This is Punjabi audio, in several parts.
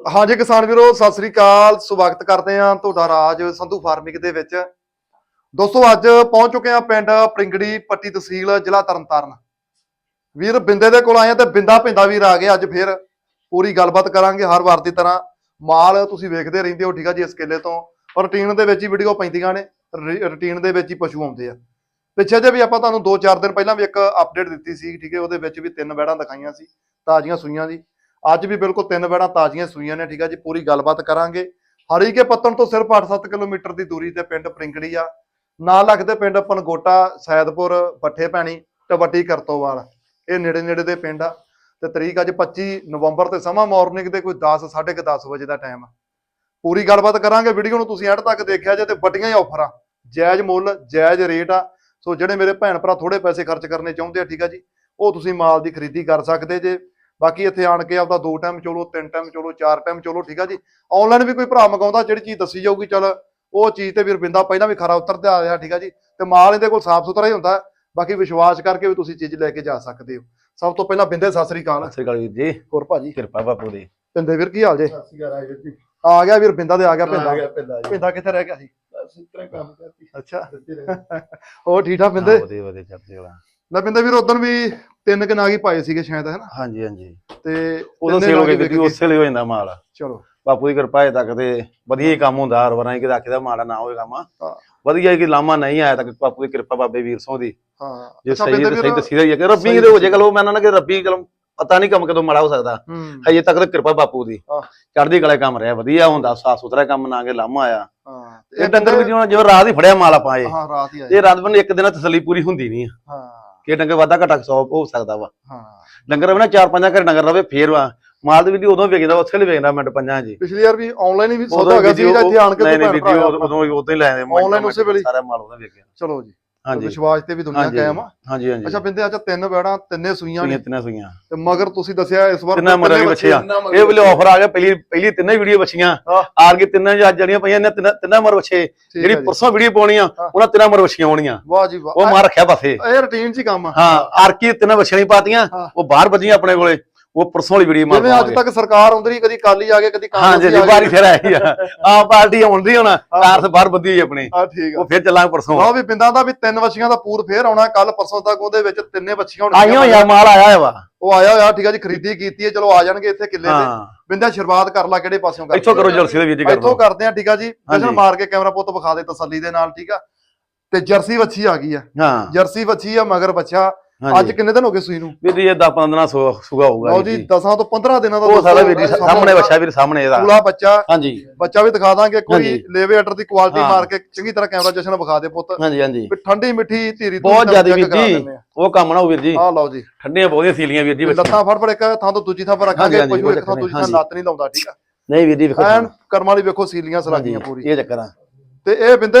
ਹਾਂਜੀ ਕਿਸਾਨ ਵੀਰੋ, ਸਤਿ ਸ੍ਰੀ ਅਕਾਲ। ਸਵਾਗਤ ਕਰਦੇ ਹਾਂ ਤੁਹਾਡਾ ਰਾਜ ਸੰਧੂ ਫਾਰਮਿੰਗ ਦੇ ਵਿੱਚ। ਦੋਸਤੋ, ਅੱਜ ਪਹੁੰਚ ਚੁੱਕੇ ਹਾਂ ਪਿੰਡ ਪ੍ਰਿੰਗੜੀ ਪੱਟੀ ਤਹਿਸੀਲ, ਜ਼ਿਲ੍ਹਾ ਤਰਨਤਾਰਨ। ਵੀਰ, ਬਿੰਦੇ ਦੇ ਕੋਲ ਆਏ ਆ ਤੇ ਬਿੰਦਾ ਪਿੰਦਾ ਵੀਰ ਆ ਗਏ ਅੱਜ ਫਿਰ। ਪੂਰੀ ਗੱਲਬਾਤ ਕਰਾਂਗੇ ਹਰ ਵਾਰ ਦੀ ਤਰ੍ਹਾਂ। ਮਾਲ ਤੁਸੀਂ ਵੇਖਦੇ ਰਹਿੰਦੇ ਹੋ, ਠੀਕ ਆ ਜੀ, ਇਸ ਕਿੱਲੇ ਤੋਂ। ਔਰ ਰੂਟੀਨ ਦੇ ਵਿੱਚ ਹੀ ਵੀਡੀਓ ਪੈਂਦੀਆਂ ਨੇ ਰੂਟੀਨ ਦੇ ਵਿੱਚ ਹੀ ਪਸ਼ੂ ਆਉਂਦੇ ਆ। ਪਿੱਛੇ ਜੇ ਵੀ ਆਪਾਂ ਤੁਹਾਨੂੰ 2-4 ਦਿਨ ਪਹਿਲਾਂ ਵੀ ਇੱਕ ਅਪਡੇਟ ਦਿੱਤੀ ਸੀ, ਠੀਕ ਹੈ, ਉਹਦੇ ਵਿੱਚ ਵੀ ਤਿੰਨ ਵੈੜਾਂ ਦਿਖਾਈਆਂ ਸੀ, ਤਾਜ਼ੀਆਂ ਸੂਈਆਂ ਦੀ। ਅੱਜ ਵੀ ਬਿਲਕੁਲ ਤਿੰਨ ਵੈੜਾਂ ਤਾਜ਼ੀਆਂ ਸੂਈਆਂ ਨੇ, ਠੀਕ ਆ ਜੀ, ਪੂਰੀ ਗੱਲਬਾਤ ਕਰਾਂਗੇ। ਹਰੀਕੇ ਪੱਤਣ ਤੋਂ ਸਿਰਫ 8-7 ਕਿਲੋਮੀਟਰ ਦੀ ਦੂਰੀ ਤੇ ਪਿੰਡ ਪ੍ਰਿੰਗੜੀ ਆ। ਨਾਲ ਲੱਗਦੇ ਪਿੰਡ ਪਨਗੋਟਾ, ਸੈਦਪੁਰ ਬੱਠੇ ਪੈਣੀ, ਟਵੱਟੀ, ਕਰਤੋਵਾਲ। ਇਹ ਨੇੜੇ ਨੇੜੇ ਦੇ ਪਿੰਡ ਆ। ਤੇ ਤਰੀਕ ਅੱਜ 25 ਨਵੰਬਰ ਤੇ ਸਮਾਂ ਮਾਰਨਿੰਗ ਦੇ ਕੋਈ 10 10:30 ਵਜੇ ਦਾ ਟਾਈਮ ਆ। ਪੂਰੀ ਗੱਲਬਾਤ ਕਰਾਂਗੇ, ਵੀਡੀਓ ਨੂੰ ਤੁਸੀਂ ਐਂਡ ਤੱਕ ਦੇਖਿਆ ਜੇ ਤੇ ਵੱਡੀਆਂ ਹੀ ਆਫਰਾਂ। ਜਾਇਜ਼ ਮੁੱਲ, ਜਾਇਜ਼ ਰੇਟ ਆ। ਸੋ ਜਿਹੜੇ ਮੇਰੇ ਭੈਣ ਭਰਾ ਥੋੜੇ ਪੈਸੇ ਖਰਚ ਕਰਨੇ ਚਾਹੁੰਦੇ ਆ, ਠੀਕ ਆ ਜੀ, ਉਹ ਤੁਸੀਂ ਮਾਲ ਦੀ ਖਰੀਦੀ ਕਰ ਸਕਦੇ ਜੇ। ਬਾਕੀ ਇੱਥੇ ਆਣ ਕੇ ਆਪਦਾ ਦੋ ਟਾਈਮ ਚਲੋ ਤਿੰਨ ਟਾਈਮ ਚਲੋ ਚਾਰ ਟਾਈਮ ਚਲੋ ਠੀਕ ਆ ਜੀ? ਆਨਲਾਈਨ ਵੀ ਕੋਈ ਭਰਾ ਮੰਗਾਉਂਦਾ ਜਿਹੜੀ ਚੀਜ਼ ਦੱਸੀ ਜਾਊਗੀ ਚਲ ਉਹ ਚੀਜ਼ ਤੇ ਵੀਰ ਬਿੰਦਾ ਪਹਿਲਾਂ ਵੀ ਖਰਾ ਉਤਰਦਾ ਆ ਰਿਹਾ ਠੀਕ ਆ ਜੀ? ਤੇ ਮਾਲ ਇਹਦੇ ਕੋਲ ਸਾਫ਼ ਸੁਥਰਾ ਹੀ ਹੁੰਦਾ। ਬਾਕੀ ਵਿਸ਼ਵਾਸ ਕਰਕੇ ਵੀ ਤੁਸੀਂ ਚੀਜ਼ ਲੈ ਕੇ ਜਾ ਸਕਦੇ ਹੋ। ਸਭ ਤੋਂ ਪਹਿਲਾਂ ਬਿੰਦੇ ਸਤਿ ਸ੍ਰੀ ਅਕਾਲ। ਸਤਿ ਸ੍ਰੀ ਅਕਾਲ ਵੀਰ ਜੀ। ਹੋਰ ਭਾਜੀ? ਕਿਰਪਾ ਬਾਪੂ ਦੀ। ਬਿੰਦੇ ਵੀਰ ਕੀ ਹਾਲ ਜੇ? ਸਤਿ ਸ਼੍ਰੀ ਅਕਾਲ ਜੀ। ਆ ਗਿਆ ਵੀਰ ਬਿੰਦਾ ਦੇ ਆ ਗਿਆ ਪਿੰਦਾ ਆ ਗਿਆ ਪਿੰਦਾ ਜੀ। ਪਿੰਦਾ ਕਿੱਥੇ ਰਹਿ ਗਿਆ ਸੀ? ਬਸ ਇਸ ਤਰ੍ਹਾਂ ਕੰਮ ਕਰਦੀ। ਅੱਛਾ। ਉਹ ਠੀਕ ਠਾਕ ਵਧੀਆ ਵਧੀਆ ਚੜ੍ਹਦੀ ਕਲਾ ਲੈ ਬਿੰਦੇ ਵੀਰ ਉਦੋਂ ਵੀ ਤਿੰਨ ਕੁ ਨਾਗ ਪਾਏ ਸੀਗੇ ਸ਼ਾਇਦ ਹੈ ਨਾ? ਹਾਂਜੀ ਹਾਂਜੀ। ਤੇ ਉਦੋਂ ਸੇਲ ਹੋ ਗਈ ਗਏ। ਉਸੇ ਲਈ ਹੋ ਜਾਂਦਾ ਮਾਲ। ਚਲੋ। ਬਾਪੂ ਦੀ ਕਿਰਪਾ ਹੈ ਤੱਕ ਤੇ ਵਧੀਆ ਹੀ ਕੰਮ ਹੁੰਦਾ ਹਰ ਵਾਰਾਂ ਕਿ ਰੱਖਦਾ ਮਾੜਾ ਨਾ ਹੋਵੇ ਕੰਮ। ਹਾਂ। ਵਧੀਆ ਹੀ ਕਿ ਲਾਮਾ ਨਹੀਂ ਆਇਆ ਤੱਕ ਬਾਪੂ ਦੀ ਕਿਰਪਾ ਬਾਬੇ ਵੀਰ ਸੋਂ ਦੀ। ਹਾਂ। ਜੇ ਸਹੀ ਤਾਂ ਸਹੀ ਦੱਸੀ ਰਹੀ ਹੈ ਕਿ ਰੱਬੀ ਸਹੀ ਕਿਤੇ ਹੋ ਜੇ ਚਲੋ ਮੈਂ ਨਾ ਕਿ ਰੱਬੀ ਚਲੋ ਪਤਾ ਨਹੀਂ ਕੰਮ ਕਦੋਂ ਮਾੜਾ ਹੋ ਸਕਦਾ। ਹਜੇ ਤੱਕ ਤਾਂ ਕਿਰਪਾ ਬਾਪੂ ਦੀ। ਹਾਂ। ਚੜ੍ਹਦੀ ਕਲਾ ਕੰਮ ਰਿਹਾ ਵਧੀਆ ਹੁੰਦਾ ਸਾਫ਼ ਸੁਥਰਾ ਕੰਮ ਨਾ ਕਿ ਲਾਮਾ ਆਇਆ। ਹਾਂ। ਇਹ ਡੰਗਰ ਵੀ ਜਿਵੇਂ ਰਾਤ ਹੀ ਫੜਿਆ ਮਾਲ ਆਪਾਂ ਇਹ। ਹਾਂ ਰਾਤ ਹੀ ਆਏ। ਇਹ ਰਾਤ ਬਨ ਇੱਕ ਦਿਨ ਤਸੱਲੀ ਪੂਰੀ ਹੁੰਦੀ ਨਹੀਂ ਹਾਂ। ਕਿ ਡੰਗਰ ਵਾਧਾ ਘਟਾ 100 ਹੋ ਸਕਦਾ ਵਾ। ਹਾਂ। ਡੰਗਰ ਰਵੇ ਨਾ ਚਾਰ ਪੰਜਾਂ ਘਰ ਡੰਗਰ ਰਵੇ ਫੇਰ ਵਾ। ਮਾਲ ਦੇ ਵੀ ਉਦੋਂ ਵੇਚਦਾ ਉੱਥੇ ਲਈ ਵੇਚਦਾ ਮਿੰਟ ਪੰਜਾਂ ਜੀ ਪਿਛਲੀ ਵਾਰ ਵੀ ਆਨਲਾਈਨ ਹੀ ਸੌਦਾ ਉਦੋਂ ਹੈਗਾ ਸੀ ਜਾਂ ਇੱਥੇ ਆਣ ਕੇ ਨਹੀਂ ਨਹੀਂ ਵੀਡੀਓ ਉਦੋਂ ਉਦੋਂ ਹੀ ਲੈ Online ਉਸੇ ਵੇਲੇ। ਸਾਰਾ ਮਾਲ ਉਹਦਾ ਗਿਆ ਚਲੋ ਜੀ। ਹਾਂਜੀ। ਵਿਸ਼ਵਾਸ ਤੇ ਵੀ ਦੁਨੀਆ ਕਾਇਮ ਆ। ਹਾਂਜੀ ਹਾਂਜੀ। ਅੱਛਾ ਬਿੰਦੇ ਅੱਜ ਤਿੰਨ ਬੈੜਾਂ ਤਿੰਨੇ ਸੂਈਆਂ ਨੇ। ਤਿੰਨਾਂ ਸੂਈਆਂ। ਤੇ ਮਗਰ ਤੁਸੀਂ ਦੱਸਿਆ ਇਸ ਵਾਰ ਤਿੰਨਾਂ ਮਰਾਂ ਤਿੰਨੇ ਵੀ ਬੱਚੇ। ਆ ਤਿੰਨਾਂ ਮਗਰ ਇਹ ਵੇਲੇ ਆਫਰ ਆ ਗਿਆ ਪਹਿਲੀ ਪਹਿਲੀ ਤਿੰਨੇ ਵੀਡੀਓ ਬੱਚੀਆਂ। ਹਾਂ। ਆਰ ਕੇ ਤਿੰਨਾਂ ਅੱਜ ਜਿਹੜੀਆਂ ਪਈਆਂ ਨੇ ਤਿੰਨਾਂ ਤਿੰਨਾਂ ਮਰ ਬੱਚੇ। ਜਿਹੜੀ ਹੈ। ਪਰਸੋਂ ਵੀਡੀਓ ਪਾਉਣੀ ਆ ਹਾਂ। ਉਹਨਾਂ ਤਿੰਨਾਂ ਮਰ ਬੱਚੀਆਂ ਆਉਣੀਆਂ। ਵਾਹ ਜੀ ਉਹ ਵਾਹ ਮਾਰ ਰੱਖਿਆ ਪਾਸੇ। ਇਹ ਰੁਟੀਨ 'ਚ ਹੀ ਕੰਮ ਆ। ਹਾਂ ਆਰ ਕੀ ਤਿੰਨਾਂ ਬੱਚੀਆਂ ਨਹੀਂ ਪਾਤੀਆਂ। ਹਾਂ। ਉਹ ਬਾਹਰ ਵੱਜੀਆਂ ਆਪਣੇ ਕੋਲੇ। ਉਹ ਪਰਸੋਂ ਵਾਲੀ ਵੀਡੀਓ ਮਾਰ ਜਿਵੇਂ ਅੱਜ ਤੱਕ ਸਰਕਾਰ ਆਉਂਦੀ ਰਹੀ ਕਦੀ ਕਾਲੀ ਆ ਗਏ ਕਦੀ ਹਾਂ ਕਾਂਗਰਸੀ ਜੀ ਆ ਵਾਰੀ ਫਿਰ ਆਈ ਆ ਆ ਪਾਰਟੀ ਆਉਂਦੀ ਹੁਣ ਕਾਰ ਸੇ ਬਾਹਰ ਬੱਦੀ ਹੋਈ ਆਪਣੀ। ਆ ਠੀਕ ਆ। ਉਹ ਫਿਰ ਚੱਲਾਂਗੇ ਪਰਸੋਂ। ਲਓ ਵੀ ਬਿੰਦਾਂ ਦਾ ਵੀ ਤਿੰਨ ਵੱਛੀਆਂ ਦਾ ਪੂਰ ਫੇਰ ਆਉਣਾ ਕੱਲ ਪਰਸੋਂ ਤੱਕ ਉਹਦੇ ਵਿੱਚ ਤਿੰਨੇ ਵੱਛੀਆਂ ਆਈਆਂ ਹੋਈਆਂ ਮਾਲ ਆਇਆ ਹੋਇਆ ਉਹ ਆਇਆ ਹੋਇਆ ਠੀਕ ਆ ਜੀ ਖਰੀਦੀ ਕੀਤੀ ਹੈ ਚਲੋ ਆ ਜਾਣਗੇ ਇੱਥੇ ਕਿੱਲੇ ਤੇ। ਹਾਂ। ਬਿੰਦਿਆ ਸ਼ੁਰੂਆਤ ਕਰ ਲਾ ਕਿਹੜੇ ਪਾਸਿਓਂ ਇੱਥੋਂ ਕਰੋ ਜਲਸੀ ਦੇ ਵੀਰ ਜੀ ਕਰ। ਇੱਥੋਂ ਕਰਦੇ ਆ ਠੀਕ ਆ ਜੀ। ਜਸ਼ਨ। ਮਾਰ ਕੇ ਕੈਮਰਾ ਪੁੱਤ ਵਿਖਾ ਦੇ ਤਸੱਲੀ ਦੇ ਨਾਲ ਠੀਕ ਆ। ਤੇ ਜਰਸੀ ਵੱਛੀ ਆ ਗਈ ਆ। ਹਾਂ। ਜਰਸੀ ਵੱਛੀ ਆ ਮਗਰ ਬੱਚਾ ਅੱਜ ਕਿੰਨੇ ਦਿਨ ਹੋ ਗਏ ਸੂਈ ਨੂੰ? ਵੀਰ ਜੀ ਇਹ 10 15 ਦਿਨਾਂ ਸੁਗਾ ਹੋਊਗਾ ਲਓ ਜੀ। ਜੀ 10 ਤੋਂ 15 ਦਿਨਾਂ ਦਾ ਉਹ ਸਾਰਾ ਵੀਰ ਜੀ ਸਾਹਮਣੇ। ਬੱਚਾ ਵੀਰ ਸਾਹਮਣੇ ਇਹਦਾ। ਪੂਲਾ ਬੱਚਾ। ਹਾਂਜੀ। ਬੱਚਾ ਵੀ ਦਿਖਾ ਦਾਂਗੇ ਕੋਈ। ਲੇਵੇ ਆਰਡਰ ਦੀ ਕੁਆਲਿਟੀ। ਮਾਰ ਕੇ ਚੰਗੀ ਤਰ੍ਹਾਂ ਕੈਮਰਾ ਜਸ਼ਨ ਵਿਖਾ ਦੇ ਪੁੱਤ। ਹਾਂਜੀ ਹਾਂਜੀ। ਵੀ ਠੰਡੀ ਮਿੱਠੀ ਧੀਰੀ ਬਹੁਤ ਜ਼ਿਆਦਾ ਵੀਰ ਜੀ। ਉਹ ਕੰਮ ਨਾ ਵੀਰ ਜੀ। ਆ ਲਓ ਜੀ। ਠੰਡੀਆਂ ਬਹੁਤੀਆਂ ਸੀਲੀਆਂ ਵੀਰ ਜੀ ਲੱਤਾਂ ਫੜ ਫੜ ਇੱਕ ਥਾਂ ਤੋਂ ਦੂਜੀ ਥਾਂ ਪਰ ਰੱਖਾਂਗੇ ਪਸ਼ੂ ਇੱਕ ਥਾਂ ਦੂਜੀ ਥਾਂ। ਲੱਤ ਨਹੀਂ ਲਾਉਂਦਾ ਠੀਕ ਆ? ਨਹੀਂ ਵੀਰ ਜੀ ਵੇਖੋ ਐਨ ਕਰਮ ਵਾਲੀ ਵੇਖੋ ਸੀਲੀਆਂ ਸਲਾਗੀਆਂ ਪੂਰੀ। ਇਹ ਚੱਕਰ ਆ। ਤੇ ਇਹ ਬਿੰਦੇ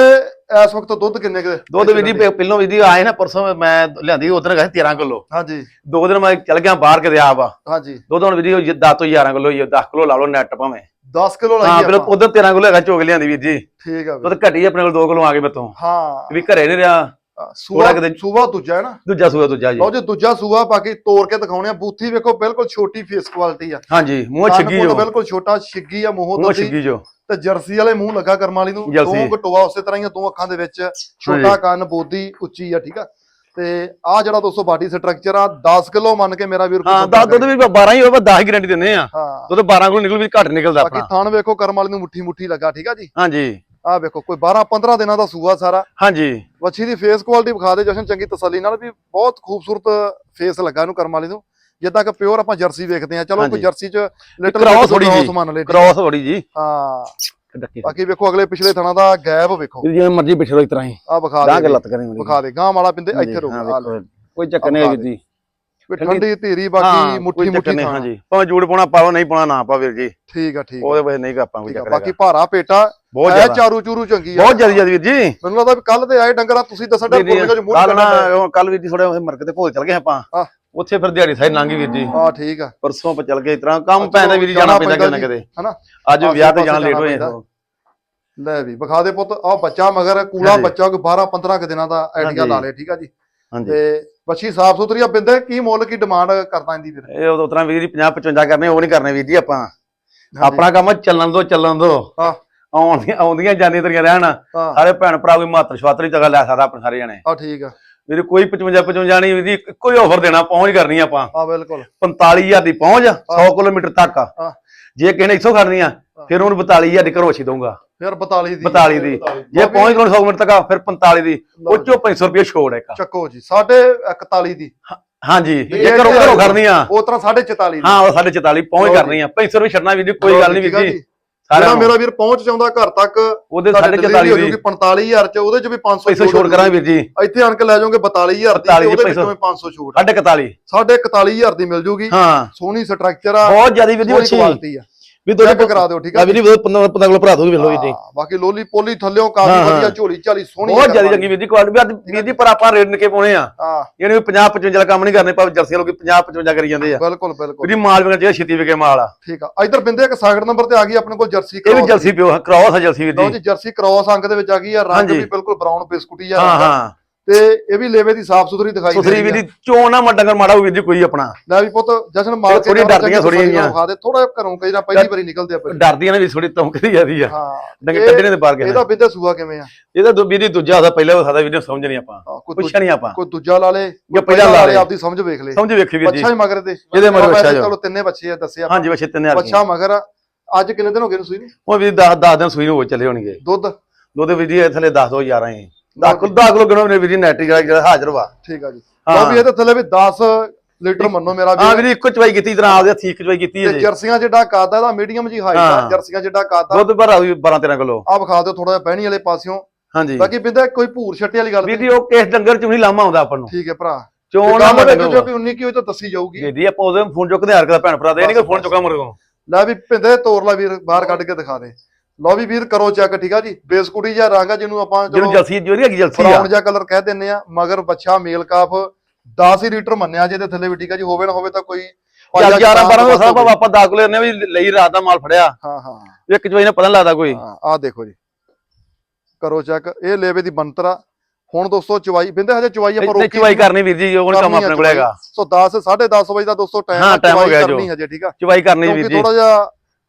ਇਸ ਵਕਤ ਦੁੱਧ ਕਿੰਨੇ ਕੁ ਦੁੱਧ ਵੀਰ ਜੀ ਪਹਿ- ਪਹਿਲੋਂ ਵੀਰ ਜੀ ਆਏ ਨਾ ਪਰਸੋਂ ਮੈਂ ਲਿਆਂਦੀ ਉਧਰ ਗਏ 13 ਕਿਲੋ। ਹਾਂਜੀ। ਦੋ ਦਿਨ ਮੈਂ ਚੱਲ ਗਿਆ ਬਾਹਰ ਕਿਤੇ ਆਪ। ਆ ਹਾਂਜੀ। ਦੁੱਧ ਹੁਣ ਵੀਰ ਜੀ 10 ਤੋਂ 11 ਕਿਲੋ ਹੀ 10 ਕਿਲੋ ਲਾ ਲਓ ਨੈਟ ਭਾਵੇਂ। 10 ਕਿਲੋ ਹਾਂ ਲਾਈ ਪਹਿਲਾਂ ਉਧਰ 13 ਕਿਲੋ ਹੈਗਾ ਚੋਗ ਲਿਆਂਦੀ ਵੀਰ ਜੀ। ਠੀਕ ਆ ਵੀ। ਦੁੱਧ ਘਟੀ ਆਪਣੇ ਕੋਲ 2 ਕਿਲੋ ਆ ਗਏ ਬੱਤੋਂ ਹਾਂ। ਵੀ ਘਰੇ ਨਹੀਂ ਰਿਹਾ। ਸੂਆ ਕਿਤੇ- ਸੂਆ ਦੂਜਾ ਹੈ ਨਾ। ਦੂਜਾ ਸੂਆ ਦੂਜਾ ਜੀ। ਲਓ ਜੀ ਦੂਜਾ ਸੂਆ ਬਾਕੀ ਤੋੜ ਕੇ ਦਿਖਾਉਣੇ ਆ। ਬੂਥੀ ਵੇਖੋ ਬਿਲਕੁਲ ਛੋਟੀ ਫੇਸ ਕੁਆਲਿਟੀ ਆ। ਹਾਂਜੀ ਮੂੰਹ ਛਿੱਗੀ ਜੋ। ਬਿਲਕੁਲ ਛੋਟਾ ਛਿੱਗੀ ਆ ਮੂੰਹੋਂ ਦੱਸੀ ਛਿੱਗੀ ਜੋ। ਤੇ ਜਰਸੀ ਵਾਲੇ ਮੂੰਹ ਲੱਗਾ ਕਰਮ ਵਾਲੀ ਨੂੰ। ਦੋ ਘਟੋਆ ਉਸੇ ਤਰ੍ਹਾਂ ਹੀ ਦੋ ਅੱਖਾਂ ਦੇ ਵਿੱਚ। ਛੋਟਾ ਕੰਨ ਬੋਦੀ ਉੱਚੀ ਆ ਠੀਕ ਆ। ਤੇ ਆ ਜਿਹੜਾ ਦੋਸਤੋ ਬਾਡੀ ਸਟਰਕਚਰ ਆ 10 ਕਿਲੋ ਮੰਨ ਕੇ ਮੇਰਾ ਵੀਰ ਹਾਂ ਕੋਈ ਦਸ ਦੁੱਧ ਵੀ 12 ਹੀ ਹੋਵੇ 10 ਹੀ ਗਰੰਟੀ ਦਿੰਦੇ ਆ ਹਾਂ। ਦੁੱਧ 12 ਕਿਲੋ ਨਿਕਲ ਵੀ ਘੱਟ ਨਿਕਲਦਾ ਬਾਕੀ ਆਪਣਾ। ਥਣ ਵੇਖੋ ਕਰਮ ਵਾਲੀ ਨੂੰ ਮੁੱਠੀ ਮੁੱਠੀ ਲੱਗਾ ਠੀਕ ਆ ਜੀ। ਹਾਂਜੀ। ਆ ਵੇਖੋ ਕੋਈ 12 15 ਦਿਨਾਂ ਦਾ ਸੂਆ ਸਾਰਾ। ਹਾਂਜੀ। ਵੱਛੀ ਦੀ ਫੇਸ ਕੁਆਲਿਟੀ ਵਿਖਾ ਦੇ ਜਸ਼ਨ ਚੰਗੀ ਤਸੱਲੀ ਨਾਲ ਵੀ ਬਹੁਤ ਖੂਬਸੂਰਤ ਫੇਸ ਲੱਗਾ ਇਹਨੂੰ ਕਰਮ ਵਾਲੀ ਨੂੰ। ਜਿੱਦਾਂ ਕਿ ਪਿਓਰ ਆਪਾਂ ਜਰਸੀ ਵੇਖਦੇ ਆ ਚਲੋ ਕੋਈ। ਜਰਸੀ ਚ ਲਿਟਲ ਕ੍ਰਾਸ ਥੋੜੀ ਜੀ। ਹਾਂ। ਬਾਕੀ ਵੇਖੋ ਅਗਲੇ ਪਿਛਲੇ ਥਣਾ ਦਾ ਗੈਪ ਵੇਖੋ। ਜਿਵੇਂ ਮਰਜ਼ੀ ਬਿਠੇ ਰੋ ਇਸ ਤਰ੍ਹਾਂ ਹੀ। ਆ ਵਿਖਾ ਗਾਂ ਦੇ ਲੱਤ ਕਰੇ ਮੇਰੀ। ਵਿਖਾ ਦੇ। ਗਾਂ ਵਾਲਾ ਪਿੰਦੇ ਇੱਥੇ ਰੋ ਕੋਈ ਚੱਕਰ ਨਹੀਂ ਹੈ ਜੀ। ਠੰਡੀ- ਧੀਰੀ ਬਾਕੀ ਮੁੱਠੀ ਮੁੱਠੀ ਥਾਂ। ਹਾਂਜੀ। ਭਾਵੇਂ ਜੂੜ ਪਾਉਣਾ ਪਾਓ ਨਹੀਂ ਪਾਉਣਾ ਨਾ ਪਾ ਵੀਰ ਜੀ। ਠੀਕ ਆ ਠੀਕ ਉਹਦੇ ਵਿੱਚ ਨਹੀਂ ਆਪਾਂ ਕੋਈ ਚੱਕਰ ਬਾਕੀ। ਭਾਰਾ ਪੇਟਾ ਬਹੁਤ ਜ਼ਿਆਦਾ। ਚਾਰੂ ਚੂਰੂ ਚੰਗੀ ਆ। ਬਹੁਤ ਜ਼ਿਆਦਾ ਵੀਰ ਜੀ। ਮੈਨੂੰ ਲੱਗਦਾ ਵੀ ਕੱਲ ਦੇ ਆਏ ਡੰਗਰਾ ਤੁਸੀਂ ਦੱਸਣ ਦਾ ਬੋਲੇਗਾ ਜੋ ਮੂੰਹ ਕੱਲ ਨਾ ਕੱਢਣਾ ਕੱਲ ਜੀ ਥੋੜੇ ਮਰਕ ਤੇ ਭੋਲ ਚਲ ਗਏ ਆਪਾਂ। ਉੱਥੇ ਫਿਰ ਦਿਹਾੜੀ ਸਾਈ ਲੰਘ ਗਈ ਵੀਰ ਜੀ। ਹਾਂ ਠੀਕ ਆ। ਪਰਸੋਂ ਆਪਾਂ ਚੱਲ ਗਏ ਇਸ ਤਰ੍ਹਾਂ। ਕੰਮ ਪੈਂਦਾ ਵੀਰ ਜੀ ਜਾਣਾ ਪੈਂਦਾ ਕਿਤੇ ਨਾ ਪੈਂਦਾ ਕਿਤੇ। ਹਨਾ? ਅੱਜ ਵਿਆਹ ਤੇ ਜਾਣਾ ਲੇਟ ਹੋਏ। ਲੈ ਵੀ ਵਿਖਾ ਦੇ ਪੁੱਤ। ਆ ਬੱਚਾ ਮਗਰ ਹਾਂਜੀ। ਬੱਚਾ ਕੋਈ 12 15 ਕੁ ਦਿਨਾਂ ਦਾ ਆਈਡੀਆ। ਲਾ ਲੇ ਠੀਕ ਆ ਜੀ। ਹਾਂਜੀ। ਤੇ ਬੱਚੀ ਸਾਫ਼ ਸੁਥਰੀ ਆ ਬਿੰਦੇ ਕੀ ਮੁੱਲ ਕੀ ਡਿਮਾਂਡ ਕਰਦਾ ਇਹਦੀ ਫਿਰ? ਇਹ ਉਦੋਂ ਤਰ੍ਹਾਂ ਵੀਰ ਜੀ 50 55 ਕਰਨੇ ਉਹ ਨਹੀਂ ਕਰਨੇ ਵੀਰ ਜੀ ਆਪਾਂ। ਆਪਣਾ ਕੰਮ ਆ ਚੱਲਣ ਦੋ ਚੱਲਣ ਦੋ। ਹਾਂ। ਆਉਂਦੀਆਂ ਆਉਂਦੀਆਂ ਜਾਂਦੀਆਂ ਤੇਰੀਆਂ ਰਹਿਣ। ਹਾਂ। ਸਾਰੇ ਭੈਣ ਭਰਾ ਕੋਈ ਮਾਤਰ ਸ਼ਵਾਤਰੀ ਜਗ੍ਹਾ ਲੈ ਸਕਦਾ ਆਪਣੇ ਸਾਰੇ ਜਣੇ। ਆ ਠੀਕ ਆ। ਵੀਰੇ ਕੋਈ 55 55 ਨਹੀਂ ਵੀਦੀ ਇੱਕੋ ਹੀ ਆਫਰ ਦੇਣਾ ਪਹੁੰਚ ਕਰਨੀ ਆਪਾਂ। ਆ ਬਿਲਕੁਲ। 45000 ਦੀ ਪਹੁੰਚ 100 ਕਿਲੋਮੀਟਰ ਤੱਕ। ਹਾਂ। ਜੇ ਕਿਸੇ ਨੇ ਇੱਥੋਂ ਖੜਨੀ ਆ ਫਿਰ ਉਹਨੂੰ 42000 ਦੀ ਘਰੋਂ ਅੱਛੀ ਦਊਗਾ। ਫਿਰ 42 ਦੀ। 42 ਦੀ। ਜੇ ਪਹੁੰਚ ਕੋਲ 100 ਮਿੰਟ ਤੱਕ ਆ ਫਿਰ 45 ਦੀ। ਉਹ ਚੋਂ 500 ਰੁਪਏ ਛੋੜ ਹੈ ਚੱਕੋ ਜੀ ਸਾਢੇ 41 ਦੀ। ਹਾਂਜੀ। ਜੇ ਘਰੋਂ ਘਰੋਂ ਖੜਨੀ ਆ ਉਹ ਤਰ੍ਹਾਂ ਸਾਢੇ 44 ਦੀ। ਹਾਂ ਉਹ 44 ਪਹੁੰਚ ਕਰਨੀ ਆ। 500 ਰੁਪਏ ਛੱਡਣਾ ਵੀਰ ਕੋਈ ਗੱਲ ਨਹੀਂ ਵੀਰ ਜੀ। ਸਾਰਾ ਮੇਰਾ ਵੀਰ ਪਹੁੰਚ ਚਾਹੁੰਦਾ ਘਰ ਤੱਕ ਉਹਦੇ ਤੁਹਾਡੀ 44 delivery ਹੋ ਦੀ। ਜਾਊਗੀ 45000 ਚ ਉਹਦੇ ਚ ਵੀ 500 500 ਛੋੜ ਕਰਾਂਗੇ ਵੀਰ ਜੀ। ਇੱਥੇ ਆਣ ਕੇ ਲੈ ਜਾਓਗੇ 42000 ਦੀ 42 ਤੇ ਉਹਦੇ ਵਿੱਚੋਂ ਵੀ 500 ਛੋਟ ਸਾਢੇ 41 ਸਾਢੇ 41000 ਦੀ ਮਿਲ ਜੂਗੀ। ਹਾਂ। ਸੋਹਣੀ ਸਟਰਕਚਰ ਆ। ਬਹੁਤ ਜ਼ਿਆਦਾ ਵੀਰ ਜੀ ਸੋਹਣੀ ਅੱਛੀ। ਕੁਆਲਿਟੀ ਆ। ਵੀ ਚੈੱਕ ਕਰਾ ਦਿਓ ਠੀਕ ਆ? ਵੀਰ ਜੀ 15 15 ਕਿਲੋ ਭਰਾ ਦੋਗੇ ਵੀਰ ਜੀ। ਹਾਂ, ਬਾਕੀ ਲੋਲੀ ਪੋਲੀ ਥੱਲਿਓਂ ਕਾਫੀ ਹਾਂ, ਹਾਂ। ਵਧੀਆ ਝੋਲੀ ਝਾਲੀ ਸੋਹਣੀ ਬਹੁਤ ਜ਼ਿਆਦਾ ਚੰਗੀ ਵੀਰ ਜੀ ਕੁਆਲਿਟੀ। ਵੀ ਅੱਜ ਵੀਰ ਜੀ ਪਰ ਆਪਾਂ ਰੇਟ ਨਿਕੇ ਪਾਉਣੇ ਆ। ਹਾਂ। ਇਹਨੇ 50 55 ਦਾ ਕੰਮ ਨਹੀਂ ਕਰਨੇ ਭਾਵੇਂ ਜਰਸੀਆਂ ਲੋਕੀ 50 55 ਕਰੀ ਜਾਂਦੇ ਆ। ਬਿਲਕੁਲ ਬਿਲਕੁਲ। ਜੀ ਮਾਲ ਵਿਕਣਾ ਚਾਹੀਦਾ ਛੇਤੀ ਵਿਕੇ ਮਾਲ ਆ। ਠੀਕ ਆ। ਇਧਰ ਬਿੰਦੇ ਇੱਕ ਸਾਗਰ ਨੰਬਰ ਤੇ ਆ ਗਈ ਆਪਣੇ ਕੋਲ ਜਰਸੀ ਇਹ ਵੀ। ਜਰਸੀ ਪਿਓ ਕ੍ਰਾਸ ਆ ਜਰਸੀ ਵੀਰ ਲਓ ਜੀ। ਜੀ ਜਰਸੀ ਕ੍ਰਾਸ ਅੰਗ ਦੇ ਵਿੱਚ ਆ ਗਈ ਆ ਰੰਗ। ਵੀ ਬਿਲਕੁਲ ਬਰਾਊਨ ਬਿਸਕੁਟੀ ਆ ਹਾਂ। ਹਾਂ। ਤੇ ਇਹ ਵੀ ਲੇਵੇ ਦੀ ਸਾਫ਼ ਸੁਥਰੀ ਦਿਖਾਈ ਦੇ ਸੁਥਰੀ ਆ। ਜੀ ਚੋਣ ਨਾ ਡੰਗਰ ਮਾੜਾ ਵੀਰ ਜੀ ਕੋਈ ਆਪਣਾ। ਲੈ ਵੀ ਪੁੱਤ ਜਸ਼ਨ ਮਾਰ ਇਹ ਥੋੜ੍ਹੀਆਂ ਡਰਦੀਆਂ ਥੋੜ੍ਹੀਆਂ ਜਿਹੀਆਂ। ਖਾ ਦੇ ਥੋੜਾ ਘਰੋਂ ਕਈ ਨਾ ਪਹਿਲੀ ਵਾਰੀ ਨਿਕਲਦੇ ਆ ਪਹਿਲੇ। ਡਰਦੀਆਂ ਨੇ ਵੀ ਥੋੜੀ ਤੌਂਕਦੀ ਜਾਂਦੀ ਆ। ਹਾਂ ਡੰਗਰ ਕੱਢਣੇ ਦੇ ਬਾਹਰ ਗਏ ਇਹਦਾ ਬਿੰਦੇ ਸੂਆ ਕਿਵੇਂ ਆ? ਇਹਦਾ ਦੋ ਵੀਰ ਜੀ ਦੂਜਾ ਹੁੰਦਾ ਪਹਿਲਾਂ ਹੋ ਸਕਦਾ ਵੀਰ ਸਮਝ ਨਹੀਂ ਆਪਾਂ। ਪੁੱਛਿਆ ਨਹੀਂ ਆਪਾਂ। ਕੋਈ ਦੂਜਾ ਲਾ ਲੇ ਜਾਂ ਪਹਿਲਾਂ ਲਾ ਲੇ। ਆਪਦੀ ਸਮਝ ਵੇਖ ਲੇ। ਸਮਝ ਵੇਖੀ ਵੀਰ ਜੀ। ਬੱਚਾ ਹੀ ਮਗਰ ਦੇ। ਇਹਦੇ ਮਗਰ ਬੱਚਾ। ਚਲੋ ਤਿੰਨੇ ਬੱਚੇ ਆ ਦੱਸਿਆ ਹਾਂਜੀ ਵਛੇ ਤਿੰਨ ਹਜ਼ਾਰ ਬੱਚਾ ਮਗਰ ਆ। ਅੱਜ ਕਿੰਨੇ ਦਿਨ ਹੋ ਗਏ ਨੇ ਸੂਈ ਨੂੰ? ਉਹ ਵੀ 10 10 ਦਿਨ ਸੂਈ ਨੂੰ ਹੋ ਚੱਲੇ ਹੋਣਗੇ। ਦੁੱਧ? ਦੁੱਧ ਵੀਰ ਜੀ ਥੱਲੇ 10 ਦੋ 11 ਹੀ 10 ਕਿਲੋ 10 ਕਿਲੋ ਗਣੋ ਵੀਰ ਜੀ ਜਿਹੜਾ ਹਾਜ਼ਰ ਵਾ। ਠੀਕ ਆ ਜੀ। ਹਾਂ। ਲਓ ਵੀ ਇਹਦੇ ਥੱਲੇ ਵੀ 10 ਲੀਟਰ ਮੰਨੋ ਮੇਰਾ ਹਾਂ ਵੀ ਵੀਰ ਜੀ ਇੱਕੋ ਚਵਾਈ ਕੀਤੀ ਤਰ੍ਹਾਂ ਆਪਦੇ ਹੱਥੀਂ ਇੱਕ ਚਵਾਈ ਕੀਤੀ ਹੈ ਤੇ ਜੀ ਜਰਸੀਆਂ ਜਿੱਡਾ ਕਾਦਾ ਇਹਦਾ ਮੀਡੀਅਮ ਜੀ ਹਾਈਟ ਆ ਹਾਂ। ਜਰਸੀਆਂ ਜਿੱਡਾ ਕਾਦਾ ਦੁੱਧ ਭਰਾ ਵੀ 12 13 ਕਿਲੋ। ਆ ਵਿਖਾ ਦਿਓ ਥੋੜਾ ਜਿਹਾ ਬਹਿਣੀ ਵਾਲੇ ਪਾਸਿਓਂ। ਹਾਂਜੀ। ਬਾਕੀ ਬਿੰਦਾ ਕੋਈ ਭੂਰ ਛੱਟੇ ਵਾਲੀ ਗੱਲ ਵੀਰ ਨਹੀਂ। ਜੀ ਉਹ ਕਿਸ ਡੰਗਰ ਚ ਨਹੀਂ ਲਾਮਾ ਆਉਂਦਾ ਆਪਾਂ ਨੂੰ? ਠੀਕ ਹੈ ਭਰਾ। ਚੋਣ ਨਾ ਨਾਲ ਡੰਗਰ ਜੋ ਕਿ 19 ਕੀ ਹੋਈ ਤਾਂ ਦੱਸੀ ਜਾਊਗੀ। ਜੀ ਜੀ ਆਪਾਂ ਉਹਦੇ ਫੋਨ ਚੁੱਕਦੇ ਹਾਰ ਕਰਦਾ ਭੈਣ ਭਰਾ ਦੇ। ਨਹੀਂ ਕਿ ਫੋਨ ਚੁੱਕਾ ਮੁਰੇ ਕੋਲ ਲੈ ਵੀ ਪਿੰਦੇ ਤੋਰ ਲਾ ਵੀਰ ਬਾਹਰ ਕੱਢ ਕੇ ਦਿਖਾ ਦੇ। ਲਓ ਵੀ ਵੀਰ ਕਰੋ ਚੈੱਕ ਠੀਕ ਆ ਜੀ? ਬੇਸਕੁਟੀ ਜਿਹਾ ਰੰਗ ਆ ਜਿਹਨੂੰ ਆਪਾਂ ਜਿਹਨੂੰ ਜਲਸੀ ਜਿਹੜੀ ਹੈਗੀ ਜਲਸੀ ਆ। ਬਰਾਊਨ ਜਿਹਾ ਕਲਰ ਕਹਿ ਦਿੰਨੇ ਆ ਮਗਰ ਬੱਚਾ ਮੇਲ ਕਾਫ 10 ਹੀ ਲੀਟਰ ਮੰਨਿਆ ਜੇ ਤੇ ਥੱਲੇ ਵੀ ਠੀਕ ਆ ਜੀ ਹੋਵੇ ਨਾ ਹੋਵੇ ਤਾਂ ਕੋਈ ਚੱਲ 11 12 ਦਾ ਹਾਂ ਸਾਹਿਬ ਆਪਾਂ ਦਾਗ ਲੈਨੇ ਵੀ ਲਈ ਰਾਤ ਦਾ ਮਾਲ ਫੜਿਆ। ਹਾਂ ਇੱਕ ਚਵਾਈ ਨੇ ਪਤਾ ਲੱਗਦਾ ਕੋਈ। ਹਾਂ ਆ ਦੇਖੋ ਜੀ। ਕਰੋ ਚੈੱਕ ਇਹ ਲੇਵੇ ਦੀ ਬੰਤਰ ਹੁਣ ਦੋਸਤੋ ਚਵਾਈ ਬਿੰਦੇ ਹਜੇ ਚਵਾਈ ਆਪਾਂ ਰੋਕੀ ਚਵਾਈ ਕਰਨੀ ਵੀਰ ਜੀ ਉਹ ਕੰਮ ਆਪਣੇ ਕੋਲ ਹੈਗਾ। ਸੋ 10 10:30 ਵਜੇ ਦਾ ਦੋਸਤੋ ਟਾਈਮ ਹਾਂ, time ਹੋ ਗਿਆ ਜੋ। ਕਰਨੀ ਹਜੇ ਠੀਕ ਆ? ਚਵਾਈ ਕਰਨੀ ਵੀਰ ਜੀ। ਥੋੜਾ ਜਿਹਾ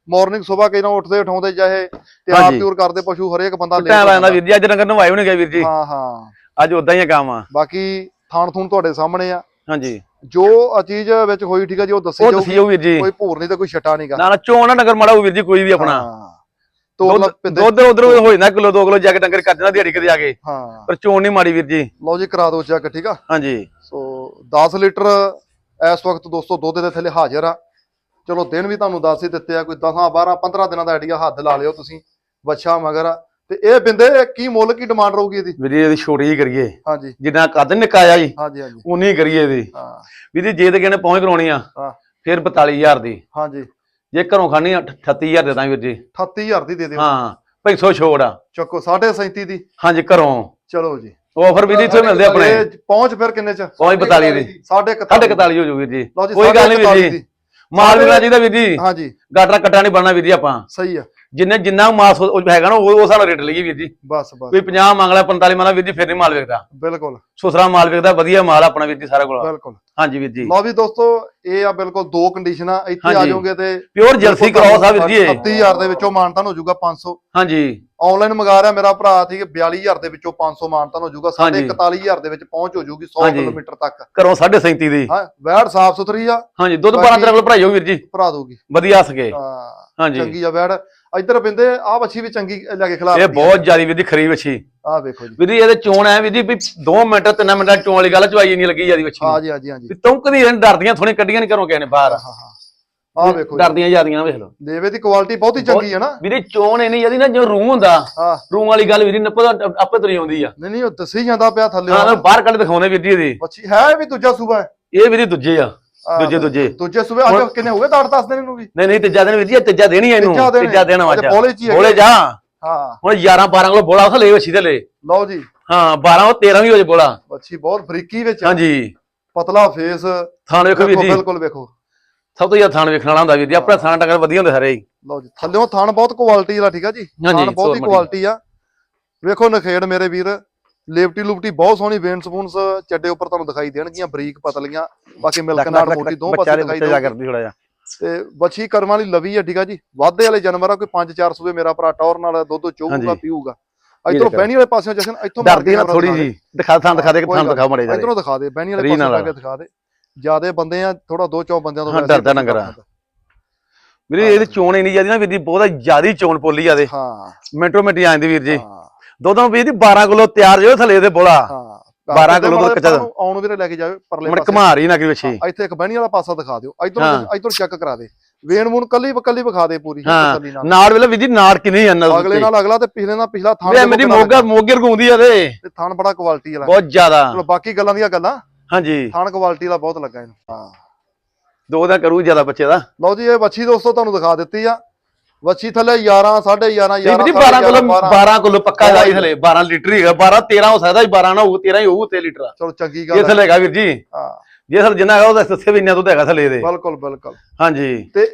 ਮਾਰਨਿੰਗ ਸਵੇਰ ਕਈ ਨਾ ਉੱਠਦੇ ਉਠਾਉਂਦੇ ਚਾਹੇ ਤਿਆਰ। ਤਿਉਰ ਕਰਦੇ ਪਸ਼ੂ ਹਰੇਕ ਬੰਦਾ late ਟਾਈਮ ਜਾਂਦਾ। ਵੀਰ ਜੀ ਅੱਜ ਨਗਰ ਨਵਾਏ ਹੋਣੇ ਗਿਆ ਵੀਰ ਜੀ। ਹਾਂ ਹਾਂ। ਅੱਜ ਉਦਾਂ ਹੀ ਕੰਮ ਆ। ਬਾਕੀ ਥਾਣ ਥੂਣ ਤੁਹਾਡੇ ਸਾਹਮਣੇ ਆ। ਹਾਂਜੀ। ਜੋ ਚੀਜ਼ ਵਿੱਚ ਹੋਈ ਠੀਕ ਆ ਜੀ ਉਹ ਦੱਸੀ ਉਹ ਜਾਊਗੀ। ਜੀ। ਕੋਈ ਭੂਰ ਨਹੀਂ ਤੇ ਕੋਈ ਛਟਾ ਨਹੀਂਗਾ। ਨਾ ਨਾ ਚੋਣ ਨਾ ਨਗਰ ਮਾੜਾ ਵੀਰ ਜੀ ਕੋਈ ਵੀ ਆਪਣਾ। ਲਾ ਦੁੱਧ ਉਧਰ ਹੋ ਜਾਂਦਾ ਕਿਲੋ 2 ਕਿਲੋ ਜਾ ਕੇ ਡੰਗਰ ਕੱਢ ਦੇਣਾ ਦਿਹਾੜੀ ਕਦੇ ਆ ਕੇ। ਹਾਂ। ਪਰ ਚੋਣ ਨਹੀਂ ਮਾੜੀ ਵੀਰ ਜੀ। ਲਓ ਜੀ ਕਰਾ ਦਿਓ ਚੈੱਕ ਠੀਕ ਆ? ਹਾਂਜੀ। ਸੋ 10 ਲੀਟਰ ਇਸ ਵਕਤ ਦੋਸਤੋ ਦੁੱਧ ਦੇ ਥੱਲੇ ਹਾਜ਼ਰ ਆ। ਚਲੋ ਦਿਨ ਵੀ ਤੁਹਾਨੂੰ ਦੱਸ ਹੀ ਦਿੱਤੇ ਆ ਕੋਈ 10 12 15 ਦਿਨਾਂ ਦਾ ਆਈਡੀਆ ਹੱਦ ਲਾ ਲਿਓ ਤੁਸੀਂ ਬੱਚਾ ਮਗਰ। ਤੇ ਇਹ ਬਿੰਦੇ ਕੀ ਮੁੱਲ ਕੀ ਡਿਮਾਂਡ ਰਹੂਗੀ ਇਹਦੀ? ਵੀਰ ਜੀ ਇਹਦੀ ਛੋਟੀ ਕਰੀਏ। ਹਾਂਜੀ। ਜਿੰਨਾ ਕੱਦ ਨਿੱਕਾ ਆ ਜੀ ਹਾਂਜੀ ਹਾਂਜੀ। ਉਨੀ ਕਰੀਏ ਇਹਦੀ। ਹਾਂ। ਵੀਰ ਜੀ ਜੇ ਤੇ ਕਿਹਨੇ ਪਹੁੰਚ ਕਰਾਉਣੀ ਆ ਹਾਂ। ਫਿਰ 42000 ਦੀ। ਹਾਂਜੀ। ਜੇ ਘਰੋਂ ਖਾਣੀ ਆ 38000 ਦੇ ਦਾਂ ਵੀਰ ਜੀ। 38000 ਦੀ ਦੇ ਦਿਓ। ਹਾਂ 500 ਛੋੜ ਆ। ਚੱਕੋ 37.5 ਦੀ। ਹਾਂਜੀ ਘਰੋਂ। ਚਲੋ ਜੀ। ਆਫਰ ਜੀ ਇੱਥੇ ਮਿਲਦੇ ਆਪਣੇ। ਪਹੁੰਚ ਫਿਰ ਕਿੰਨੇ ਚ? ਪਹੁੰਚ 42 ਦੀ। ਸਾਢੇ ਸਾਢੇ 41 ਹੋ ਜੂ ਵੀਰ ਜੀ। ਕੋਈ ਗੱਲ ਨਹੀਂ ਵੀਰ ਜੀ। ਮਾਲ ਵਿਕਣਾ ਚਾਹੀਦਾ ਵੀਰ ਜੀ। ਹਾਂਜੀ। ਗਾਟਰਾ ਕੱਟਾ ਨਹੀਂ ਬਣਨਾ ਵੀਰ ਜੀ ਆਪਾਂ। ਸਹੀ ਆ। ਜਿੰਨੇ ਜਿੰਨਾ ਮਾਸ ਹੈਗਾ ਨਾ ਉਹ ਉਹ ਸਾਡਾ ਰੇਟ ਲਈਏ ਵੀਰ ਜੀ। ਬਸ ਬਸ। ਕੋਈ 50 ਮੰਗ ਲਿਆ 45 ਮੰਗ ਲਿਆ ਵੀਰ ਜੀ ਫਿਰ ਨਹੀਂ ਮਾਲ ਵਿਕਦਾ। ਬਿਲਕੁਲ। ਸੁਸਰਾ ਮਾਲ ਵਿਕਦਾ ਵਧੀਆ ਮਾਲ ਆਪਣਾ ਵੀਰ ਜੀ ਸਾਰਾ ਕੋਲ। ਬਿਲਕੁਲ। ਹਾਂਜੀ ਵੀਰ ਜੀ। ਲਓ ਵੀ ਦੋਸਤੋ ਇਹ ਆ ਬਿਲਕੁਲ ਦੋ ਕੰਡੀਸ਼ਨਾਂ ਇੱਥੇ ਆ। ਜਾਓਗੇ ਤੇ ਪਿਓਰ ਜਰਸੀ ਕਰਾਓ ਸਾਹਿਬ ਵੀਰ ਜੀ ਇਹ। 30000 ਦੇ ਵਿੱਚੋਂ ਮਾਨਤਾਨ ਹੋ ਜਾਊਗਾ 500 ਹਾਂਜੀ। ਆਨਲਾਈਨ ਮੰਗਾ ਰਿਹਾ ਮੇਰਾ ਭਰਾ ਠੀਕ ਹੈ 42000 ਦੇ ਵਿੱਚੋਂ 500 ਮਾਨਤਾਨ ਹੋ ਜਾਊਗਾ ਸਾਢੇ ਹਾਂਜੀ। 41000 ਦੇ ਵਿੱਚ ਪਹੁੰਚ ਹੋ ਜਾਊਗੀ 100 ਹਾਂਜੀ। ਕਿਲੋਮੀਟਰ ਤੱਕ। ਘਰੋਂ 37.5 ਦੀ। ਹਾਂ ਵੈੜ ਸਾਫ਼ ਸੁਥਰੀ ਆ। ਹਾਂਜੀ ਦੁੱਧ ਬਾਕੀ- 12 13 ਕਿਲੋ ਭਰਾਈ ਹੋ ਵੀਰ ਜੀ। ਭਰਾ ਦੂਗੀ ਵਧੀਆ ਸਕੇ ਹਾਂ ਹਾਂਜੀ। ਚੰਗੀ ਆ ਵੈੜ। ਇੱਧਰ ਬਿੰਦੇ ਆ ਬੱਚੀ ਵੀ ਚੰਗੀ ਲੈ ਕੇ ਖਿਲਾ ਇਹ ਬਹੁਤ ਜ਼ਿਆਦੀ ਵੀਰ ਜੀ ਖਰੀ ਵੱਛੀ। ਆ ਵੇਖੋ ਜੀ। ਵੀਰ ਜੀ ਇਹਦੇ ਚੋਣ ਐ ਵੀਰ ਜੀ ਵੀ 2 ਮਿੰਟ 3 ਮਿੰਟਾਂ ਚੋਣ ਵਾਲੀ ਗੱਲ ਚਵਾਈ ਨਹੀਂ ਲੱਗੀ ਜਿਆਦੀ ਵੱਛੀ। ਹਾਂ ਨੂੰ। ਜੀ ਹਾਂ ਜੀ ਹਾਂ ਜੀ। ਵੀ ਤੌਂਕਦੀ ਡਰਦੀਆਂ ਥੋੜੀ ਕੱਢੀਆਂ ਨਹੀਂ ਘਰੋਂ ਕਿਸੇ ਨੇ ਬਾਹਰ। ਹਾਂ ਹਾਂ। ਆ ਵੇਖੋ ਜੀ। ਡਰਦੀਆਂ ਜਿਆਦੀਆਂ ਵੇਖ ਲਓ। ਲੇਵੇ ਦੀ ਕੁਆਲਿਟੀ ਬਹੁਤ ਹੀ ਚੰਗੀ ਹੈ ਨਾ। ਵੀਰੇ ਚੋਣ ਇਹਨੀ ਜਿਆਦੀ ਨਾ ਜੋ ਰੂਹ ਹੁੰਦਾ ਹਾਂ। ਰੂਹ ਵਾਲੀ ਗੱਲ ਵੀਰ ਨੱਪੋ ਆਪੇ ਤੁਰੀ ਆਉਂਦੀ ਆ। ਨਹੀਂ ਨਹੀਂ ਉਹ ਦੱਸੀ ਜਾਂਦਾ ਪਿਆ ਥੱਲੇ ਹਾਂ ਬਾਹਰ ਕੱਢ ਦਿਖਾਉਣੇ ਵੀਰ ਜੀ ਇਹਦੀ। ਬੱਚੀ ਹੈ ਵੀ ਦੂਜਾ ਸੂਬਾ ਹੈ? ਇਹ ਵੀਰ ਦੂਜੇ ਆ ਆਹ ਦੂਜੇ ਦੂਜੇ। ਦੂਜੇ ਸੂਬੇ ਅੱਜ ਕਿੰਨੇ ਹੋ ਗਏ? 8 10 ਦਿਨ ਇਹਨੂੰ ਵੀ? ਨਹੀਂ ਨਹੀਂ ਤੀਜਾ ਦਿਨ ਵੀਰ ਜੀ ਇਹ ਤੀਜਾ ਦੇਣੀ ਇਹਨੂੰ ਤੀਜਾ ਦਿਨ ਤੀਜਾ ਦਿਨ ਅੱਛਾ, ਵਾਜਾ ਬੋਲੇ ਚ ਹੀ ਹੈਗੇ। ਬੋਲੇ ਜਾ। ਹਾਂ। ਹੁਣ 11 12 ਕਿਲੋ ਬੋਲਾ ਥਲੇ ਵੱਛੀ ਥਲੇ ਲਓ ਜੀ। ਹਾਂ 12 ਉਹ 13 ਵੀ ਹੋ ਜੇ ਬੋਲਾ। ਬੱਚੀ ਬਹੁਤ ਬਰੀਕੀ ਵਿੱਚ ਆ। ਹਾਂਜੀ। ਪਤਲਾ ਫੇਸ ਥਾਣ ਵੇਖੋ ਵੀਰ ਜੀ। ਬਿਲਕੁਲ ਵੇਖੋ। ਸਭ ਤੋਂ ਜ਼ਿਆਦਾ ਥਾਣ ਵੇਖਣ ਵਾਲਾ ਹੁੰਦਾ ਵੀਰ ਜੀ ਆਪਣਾ ਥਾਣ ਟੱਕਰ ਵਧੀਆ ਹੁੰਦੇ ਸਾਰੇ ਹੀ ਲਓ ਜੀ ਥੱਲਿਓਂ ਥਣ ਬਹੁਤ ਕੁਆਲਿਟੀ ਵਾਲਾ ਠੀਕ ਆ ਜੀ? ਥਣ ਬਹੁਤ ਹੀ ਕੁਆਲਿਟੀ ਆ। ਵੇਖੋ ਨਖੇੜ ਮੇਰੇ ਵੀਰ ਲੇਵਟੀ ਲੁਪਟੀ ਬਹੁਤ ਸੋਹਣੀ ਵੇਨ ਸਪੂਨਸ ਚੱਡੇ ਉੱਪਰ ਤੁਹਾਨੂੰ ਦਿਖਾਈ ਦੇਣਗੀਆਂ ਬਰੀਕ ਪਤਲੀਆਂ ਬਾਕੀ ਮਿਲਕ ਨਾਲ ਮੋਟੀ ਦੋ ਪਾਸੇ ਦਿਖਾਈ ਦੇਊਗੀ ਕਰਦੀ ਥੋੜਾ ਜਿਹਾ। ਤੇ ਬੱਚੀ ਕਰਮਾਂ ਵਾਲੀ ਲਵੀ ਆ ਠੀਕ ਆ ਜੀ? ਵਾਧੇ ਵਾਲੇ ਜਾਨਵਰ ਆ ਕੋਈ 5-4 ਸੂਏ ਮੇਰਾ ਭਰਾ ਟੌਰ ਨਾਲ ਦੁੱਧ ਚੋਊਗਾ। ਪੀਊਗਾ। ਇਧਰੋਂ। ਬਹਿਣੀ ਵਾਲੇ ਪਾਸਿਓਂ ਜਸ਼ਨ ਇੱਥੋਂ ਡਰਦੀ ਨਾ ਥੋੜੀ ਦਿਖਾ ਦੇ। ਜੀ ਦਿਖਾ ਥਾਂ ਦਿਖਾ ਦੇ ਕਿ ਥਾਂ ਦਿਖਾ ਮੜੇ ਇਧਰੋਂ ਦਿਖਾ ਦੇ ਬਹਿਣੀ ਵਾਲੇ ਪਾਸੇ। ਜਾ ਕੇ ਦਿਖਾ ਦੇ। ਜਿਆਦੇ ਬੰਦੇ ਆ ਥੋੜਾ ਦੋ ਚੌ ਬੰਦਿਆਂ ਤੋਂ ਹਾਂ, ਡਰਦਾ ਨੰਗਰ ਆ। ਵੀਰੇ ਇਹਦੀ ਚੋਣ ਇੰਨੀ ਜਿਆਦੀ ਨਾ ਵੀਰ ਜੀ ਬਹੁਤ ਜ਼ਿਆਦੀ ਚੋਣ ਪੋਲੀ ਆ ਦੇ ਹਾਂ। ਮਿੰਟੋ ਮਿੰਟੀ ਜਾਂਦੀ ਵੀਰ ਜੀ। ਹਾਂ। ਦੋਦੋਂ ਵੀਰ ਜੀ 12 ਕਿਲੋ ਤਿਆਰ ਜੋ ਥੱਲੇ ਦੇ ਬੋਲਾ। ਹਾਂ। 12 ਕਿਲੋ ਦੁੱਧ ਕੱਚਾ ਦਾ। ਆਉਣ ਵੀਰੇ ਲੈ ਕੇ ਜਾਵੇ ਪਰਲੇ ਪਾਸੇ। ਘਮਾ ਰਹੀ ਨਾ ਕਿ ਵਿੱਚੀ ਹਾਂ, ਇੱਥੇ ਇੱਕ ਬਹਿਣੀ ਵਾਲਾ ਪਾਸਾ ਦਿਖਾ ਦਿਓ। ਇਧਰੋਂ ਹਾਂ। ਇਧਰੋਂ ਚੈੱਕ ਕਰਾ ਦੇ। ਵੇਣ ਮੂਣ ਕੱਲੀ ਕੱਲੀ ਵਿਖਾ ਦੇ ਪੂਰੀ। ਹਾਂ। ਕੱਲੀ ਨਾਲ। ਨਾੜ ਵੇਲੇ ਵੀਰ ਜੀ ਨਾੜ ਕਿੰਨੀ ਆ ਨਜ਼ਰ ਅਗਲੇ ਨਾਲ ਅਗਲਾ ਤੇ ਪਿਛਲੇ ਨਾਲ ਪਿਛਲਾ ਥਾਂ ਮੇਰੀ ਮੋਗਾ ਮੋਗੇ ਰਗੂੰਦੀ ਆ ਦੇ ਤੇ ਥਾਣ ਬੜਾ ਕੁਆਲਿਟੀ ਵਾਲਾ। ਬਹੁਤ ਜ਼ਿਆਦਾ। ਚਲੋ ਬਾਕੀ ਗੱਲਾਂ ਦੀਆਂ ਗੱਲਾਂ। ਹਾਂਜੀ। ਥਾਣ ਕੁਆਲਿਟੀ ਵਾਲਾ ਬਹੁਤ ਲੱਗਾ ਇਹਨੂੰ। ਹਾਂ। ਦੋ ਦਾ ਕਰੂ ਜ਼ਿਆਦਾ ਬੱਚੇ ਦਾ। ਲਓ ਜੀ ਇਹ ਵੱਛੀ ਦੋਸਤੋ ਤੁਹਾਨੂੰ ਦਿਖਾ ਦਿੱਤੀ ਆ। ਵੱਛੀ ਥੱਲੇ 11 11.5 11 ਵੀਰ ਜੀ 12 ਕਿਲੋ 12 ਕਿਲੋ ਪੱਕਾ ਜਾਈ ਥੱਲੇ 12 ਲੀਟਰ ਹੀ ਹੈਗਾ। 12 13 ਹੋ ਸਕਦਾ ਜੀ 12 ਨਾ ਹੋਊ 13 ਹੀ ਹੋਊ ਤੇ ਲੀਟਰ ਚਲੋ ਚੰਗੀ ਇਹ ਗੱਲ ਹੈ ਥੱਲੇ ਹੈਗਾ ਵੀਰ ਜੀ। ਹਾਂ। ਜੇ ਸਰ ਜਿੰਨਾ ਹੈਗਾ ਉਹਦਾ ਦੱਸੇ ਵੀ ਇੰਨਾ ਦੁੱਧ ਹੈਗਾ ਥੱਲੇ ਦੇ ਬਿਲਕੁਲ ਬਿਲਕੁਲ। ਹਾਂਜੀ। ਤੇ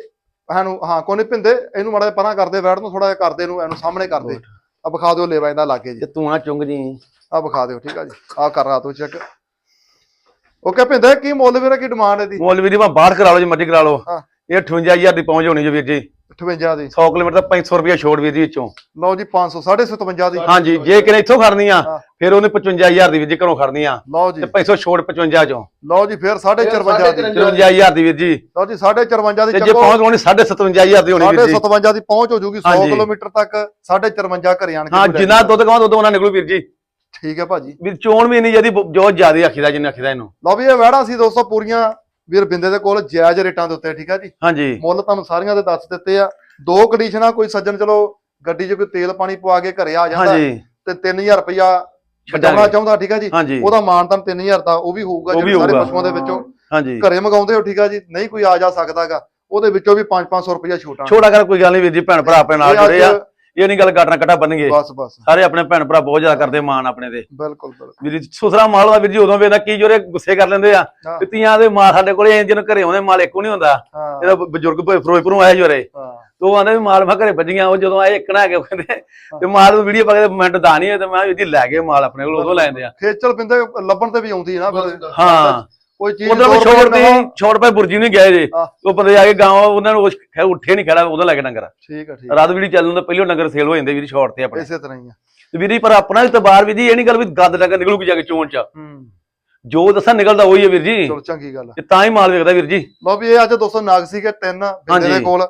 ਸਾਨੂੰ ਹਾਂ ਕੋਈ ਨਹੀਂ ਪਿੰਦੇ ਇਹਨੂੰ ਮਾੜਾ ਜਿਹਾ ਪਰਾਂ ਕਰਦੇ ਵੈੜ ਨੂੰ ਥੋੜਾ ਜਿਹਾ ਕਰਦੇ ਇਹਨੂੰ ਇਹਨੂੰ ਸਾਹਮਣੇ ਕਰਦੇ ਆ ਵਿਖਾ ਦਿਓ ਲੇਵਾ ਇਹਦਾ ਲਾਗੇ ਜੀ। ਤੇ ਤੂੰ ਨਾ ਚੁੰਗ ਜੀ। ਆ ਵਿਖਾ ਦਿਓ ਠੀਕ ਆ ਜੀ। ਆ ਕਰ ਰਾ ਤੋ ਚੈੱਕ ਓਕੇ ਪਿੰਦੇ ਕੀ ਮੁੱਲ ਵੀਰੇ ਕੀ ਡਿਮਾਂਡ ਇਹਦੀ? ਮੁੱਲ ਵੀਰ ਜੀ ਮੈਂ ਬਾਹਰ ਕਰਾ ਲਓ ਜੀ ਮਰਜ਼ੀ ਕਰਾ ਲਓ। ਹਾਂ। ਇਹ 58000 ਦੀ ਪਹੁੰਚ ਹੋਣੀ ਜੀ ਵੀਰ ਜੀ। 58 ਦੀ। 100 ਕਿਲੋਮੀਟਰ ਦਾ 500 ਰੁਪਏ ਛੋੜ ਵੀਰ ਜੀ ਵਿੱਚੋਂ। ਲਓ ਜੀ 500 57 ਦੀ। ਹਾਂਜੀ ਜੇ ਕਿਨੇ ਇੱਥੋਂ ਖੜਨੀ ਆ। ਫਿਰ ਉਹਨੇ 55000 ਦੀ ਵੀਰ ਜੀ ਘਰੋਂ ਖੜਨੀ ਆ। ਲਓ ਜੀ। ਤੇ 500 ਛੋੜ 55 ਚੋਂ। ਲਓ ਜੀ ਫਿਰ 54 ਦੀ। 55000 ਦੀ ਵੀਰ ਜੀ। ਲਓ ਜੀ 54 ਦੀ ਤੇ ਜੇ ਪਹੁੰਚ ਹੋਣੀ 57500 ਦੀ ਹੋਣੀ ਵੀਰ ਜੀ। 57 ਦੀ ਪਹੁੰਚ ਹੋ ਜੂਗੀ 100 ਹਾਂਜੀ। ਕਿਲੋਮੀਟਰ ਤੱਕ 54 ਘਰੇ ਆਣ ਕੇ ਹਾਂ ਜਿੰਨਾ ਦੁੱਧ ਕਹਾਂ ਦੁੱਧ ਉਹਨਾਂ ਨਿਕਲੂ ਵੀਰ ਜੀ। ਠੀਕ ਹੈ ਭਾਜੀ। ਵੀ ਚੋਣ ਵੀ ਨਹੀਂ ਜਦੀ ਜੋ ਜ਼ਿਆਦਾ ਆਖੀਦਾ ਜਿੰਨੇ ਆਖੀਦਾ ਇਹਨੂੰ। ਲਓ ਵੀ ਇਹ ਵਹਿੜਾ ਸੀ ਦੋਸਤੋ ਪੂਰੀਆਂ ਵੀਰ ਬਿੰਦੇ ਦੇ ਕੋਲ ਜਾਇਜ਼ ਰੇਟਾਂ ਦੇ ਉੱਤੇ ਠੀਕ ਆ ਜੀ? ਹਾਂਜੀ। ਮੁੱਲ ਤੁਹਾਨੂੰ ਸਾਰੀਆਂ ਦੇ ਦੱਸ ਦਿੱਤੇ ਆ। ਦੋ ਕੰਡੀਸ਼ਨਾਂ ਕੋਈ ਸੱਜਣ ਚਲੋ ਗੱਡੀ 'ਚ ਕੋਈ ਤੇਲ ਪਾਣੀ ਪਵਾ ਕੇ ਘਰੇ ਆ ਜਾਂਦਾ ਹਾਂਜੀ। ਤੇ 3000 ਰੁਪਇਆ ਬਚਾਉਣਾ ਚਾਹੁੰਦਾ ਠੀਕ ਆ ਜੀ? ਉਹਦਾ ਮਾਨਤਨ 3000 ਦਾ ਉਹ ਵੀ ਹੋਊਗਾ ਜਿਹੜੇ ਸਾਰੇ। ਪਸ਼ੂਆਂ ਦੇ ਵਿੱਚੋਂ। ਹਾਂਜੀ। ਘਰੇ ਮੰਗਾਉਂਦੇ ਹੋ ਠੀਕ ਆ ਜੀ? ਨਹੀਂ ਕੋਈ ਆ ਜਾ ਸਕਦਾਗਾ। ਉਹਦੇ ਵਿੱਚੋਂ ਵੀ 5-500 ਰੁਪਇਆ ਛੋਟਾ। ਛੋੜਾ ਕਰ ਕੋਈ ਗੱਲ ਨਹੀਂ ਵੀਰ ਜੀ ਭੈਣ ਭਰਾ ਆਪਣੇ ਨਾਲ ਜੁੜੇ ਆ। ਇਹ ਨਹੀਂ ਗੱਲ ਗਾਟਣਾ ਕੱਟਾ ਬੰਨਗੇ ਬਸ ਬਸ। ਸਾਰੇ ਆਪਣੇ ਭੈਣ ਭਰਾ ਬਹੁਤ ਜ਼ਿਆਦਾ ਕਰਦੇ ਮਾਣ ਆਪਣੇ ਤੇ। ਬਿਲਕੁਲ ਬਿਲਕੁਲ। ਵੀਰ ਜੀ ਸੁਸਰਾ ਮਾਲ ਦਾ ਵੀਰ ਜੀ ਉਦੋਂ ਵੇਦਾ ਕੀ ਜੋਰੇ ਗੁੱਸੇ ਕਰ ਲੈਂਦੇ ਆ। ਵੀ ਤੀਆਂ ਦੇ ਮਾਲ ਸਾਡੇ ਕੋਲੇ ਜਿਹਨੂੰ ਘਰੇ ਆਉਂਦੇ ਮਾਲ ਇੱਕੋ ਨਹੀਂ ਹੁੰਦਾ। ਇਹਦਾ ਬਜ਼ੁਰਗ ਫਿਰੋਜ਼ਪੁਰੋਂ ਆਏ ਜੋਰੇ। ਤੋ ਆਂਦੇ ਮਾਲ ਮੈਂ ਘਰੇ ਵੱਜੀਆਂ ਉਹ ਜਦੋਂ ਆਏ ਇੱਕਣਾ ਕੇ ਕਹਿੰਦੇ ਤੇ ਮਾਲ ਨੂੰ ਵੀਡੀਓ ਪਾ ਕੇ ਮਿੰਟ ਦਾ ਨਹੀਂ ਤੇ ਮੈਂ ਇਹਦੀ ਲੈ ਕੇ ਮਾਲ ਆਪਣੇ ਕੋਲ ਉਦੋਂ ਲੈ ਜਾਂਦੇ ਆ। ਖੇਚਲ ਪਿੰਦੇ ਲੱਭਣ ਤੇ ਵੀ ਆਉਂਦੀ ਹੈ ਨਾ ਹਾਂ। ਕੋਈ ਚੀਜ਼ ਵੀ ਰੁਪਏ ਛੋੜ ਦੀ ਛੋੜ ਪਏ ਬੁਰਜੀ ਨਹੀਂ ਗਏ ਜੇ। ਉਹ ਬੰਦੇ ਆ ਕੇ ਗਾਂਵ ਉਹਨਾਂ ਨੂੰ ਉੱਠੇ ਨਹੀਂ ਖੜਾ ਉਦੋਂ ਲੈ ਕੇ ਡੰਗਰ ਠੀਕ ਹੈ ਠੀਕ ਰਾਤ ਚੱਲਣ ਤੋਂ ਪਹਿਲਾਂ ਡੰਗਰ ਸੇਲ ਹੋ ਜਾਂਦੇ ਵੀਰੀ ਛੋੜ ਤੇ ਆਪਣੇ। ਇਸੇ ਤਰ੍ਹਾਂ ਹੀ ਆ। ਤੇ ਵੀਰੀ ਪਰ ਆਪਣਾ ਵੀ ਤਬਾਰ ਵੀ ਜੀ ਇਹ ਨਹੀਂ ਗੱਲ ਵੀ ਗੱਦ ਡੰਗਰ ਨਿਕਲੂਗੀ ਜਾ ਕੇ ਚੋਣ ਚ। ਹੂੰ। ਜੋ ਦੱਸਾਂ ਨਿਕਲਦਾ ਉਹੀ ਹੈ ਵੀਰ ਜੀ। ਚਲੋ ਚੰਗੀ ਗੱਲ ਆ। ਤੇ ਤਾਂ ਹੀ ਮਾਲ ਵੇਖਦਾ ਵੀਰ ਜੀ। ਲਓ ਵੀ ਇਹ ਅੱਜ ਦੋਸਤੋ ਨਾਗ ਸੀਗੇ ਤਿੰਨ ਬਿੰਦੇ ਦੇ। ਕੋਲ।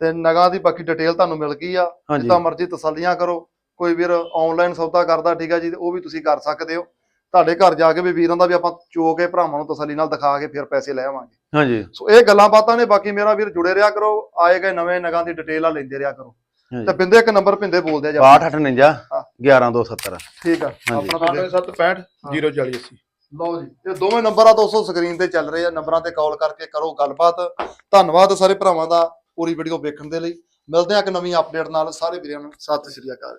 ਤੇ ਨਗਾਂ ਦੀ ਬਾਕੀ ਡਿਟੇਲ ਤੁਹਾਨੂੰ ਮਿਲ ਗਈ ਆ। ਜਿੱਦਾਂ ਮਰਜ਼ੀ ਤਸੱਲੀਆਂ ਕਰੋ। ਕੋਈ ਵੀਰ ਆਨਲਾਈਨ ਸੌਦਾ ਕਰਦਾ ਠੀਕ ਆ ਜੀ ਉਹ ਵੀ ਤੁਸੀਂ ਕਰ ਸਕਦੇ ਹੋ। ਤੁਹਾਡੇ ਘਰ ਜਾ ਕੇ ਵੀ ਵੀਰਾਂ ਦਾ ਵੀ ਆਪਾਂ ਚੋ ਕੇ ਭਰਾਵਾਂ ਨੂੰ ਤਸੱਲੀ ਨਾਲ ਦਿਖਾ ਕੇ ਫਿਰ ਪੈਸੇ ਲੈ ਆਵਾਂਗੇ। ਹਾਂਜੀ। ਸੋ ਇਹ ਗੱਲਾਂ ਬਾਤਾਂ ਨੇ ਬਾਕੀ ਮੇਰਾ ਵੀਰ ਜੁੜੇ ਰਿਹਾ ਕਰੋ ਆਏ ਗਏ ਨਵੇਂ ਨਗਾਂ ਦੀ ਡਿਟੇਲ ਆ ਲੈਂਦੇ ਰਿਹਾ ਕਰੋ। ਹਾਂਜੀ। ਤੇ ਬਿੰਦੇ ਇੱਕ ਨੰਬਰ ਪਿੰਦੇ ਬੋਲਦੇ ਆ ਜੀ 6849 ਹਾਂ। 11270 ਠੀਕ ਆ। ਆਪਣਾ ਪਿੰਦੇ 9765 04080 ਲਓ ਜੀ ਇਹ ਦੋਵੇਂ ਨੰਬਰ ਆ ਦੋਸਤੋ ਸਕਰੀਨ ਤੇ ਚੱਲ ਰਹੇ ਆ। ਨੰਬਰਾਂ ਤੇ ਕਾਲ ਕਰਕੇ ਕਰੋ ਗੱਲਬਾਤ। ਧੰਨਵਾਦ ਸਾਰੇ ਭਰਾਵਾਂ ਦਾ ਪੂਰੀ ਵੀਡੀਓ ਵੇਖਣ ਦੇ ਲਈ। ਮਿਲਦੇ ਆ ਇੱਕ ਨਵੀਂ ਅਪਡੇਟ ਨਾਲ। ਸਾਰੇ ਵੀਰਾਂ ਨੂੰ ਸਤਿ ਸ਼੍ਰੀ ਅਕਾਲ।